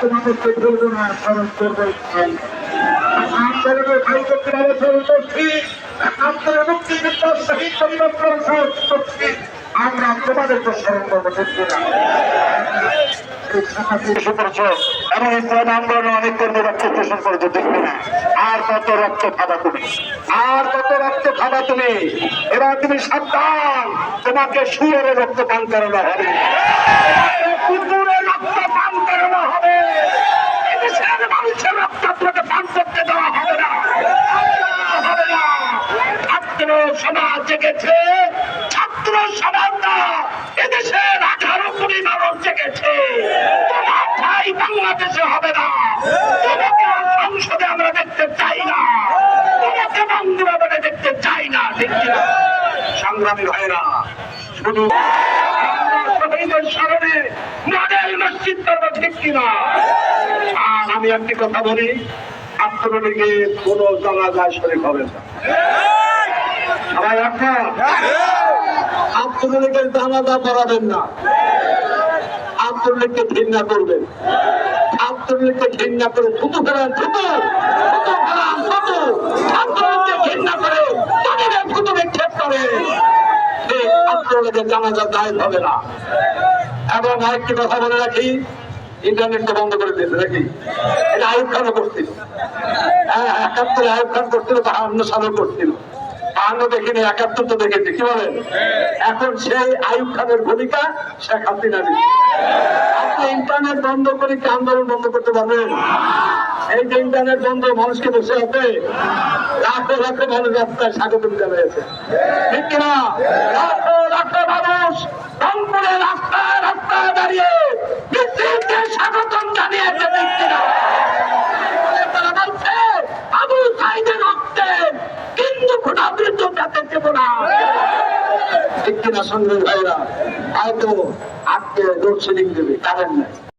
তোমাদেরকে বলব না স্মরণ করব আন্দোলনের ভাইকে আন্দোলন শহীদ করছি আমরা তোমাদেরকে স্মরণ করব এবং ইসলাম দেখবে না। আর কত রক্ত খাবা তুমি? আর কত রক্ত খাবা তুমি? এবার তুমি সাবধান তোমাকে শুয়ারে রক্ত পান করানো হবে। কুকুরে রক্ত পান করানো করতে হবে না? হবে ছাত্র সমাজ ছাত্র সমাজ এদেশের আঠারো কোটি মানুষ জেগেছে। তোমার ঠাই বাংলাদেশে হবে না। তোমাকে সংসদে আমরা দেখতে চাই না। তোমাকে বন্ধু দেখতে চাই না, ঠিক কিনা? সংগ্রামী ভাইরা শুধু শহীদের স্মরণে মডেল মসজিদ করব, ঠিক কিনা? আর আমি একটি কথা বলি ছাত্রলীগের কোনো জানাজায় শরীর হবে না। সবাই এখন ছাত্রলীগের জানাজা করাবেন না। ছাত্রলীগকে ঘৃণা করবেন। ছাত্রলীগকে ঘৃণা করে থুতু ফেরান থুতু কথা বলে রাখি ইন্টারনেটটা বন্ধ করে এটা আয়ুব খানও করছিল। হ্যাঁ একাত্তরে আয়ুব খান করছিল বাহান্ন সালও করছিল। বাহান্ন দেখিনি একাত্তর তো দেখেছি। কি বলেন? এখন সেই আয়ুব খানের ভূমিকা শেখ হাসিনা আপনি ইন্টারনেট বন্ধ করে কি আন্দোলন বন্ধ করতে পারবেন? এই যে ইন্টারনেট বন্ধ মানুষকে বসে আছে। লাখো লাখো মানুষ রাস্তায় স্বাগত জানিয়েছে ঠিক কিনা? লাখো লাখো মানুষ রংপুরে রাস্তায় রাস্তায় দাঁড়িয়ে মিছিলকে স্বাগতম জানিয়েছে দেব না ঠিক কিনা লোডশেডিং দেবে কারেন্ট নাই।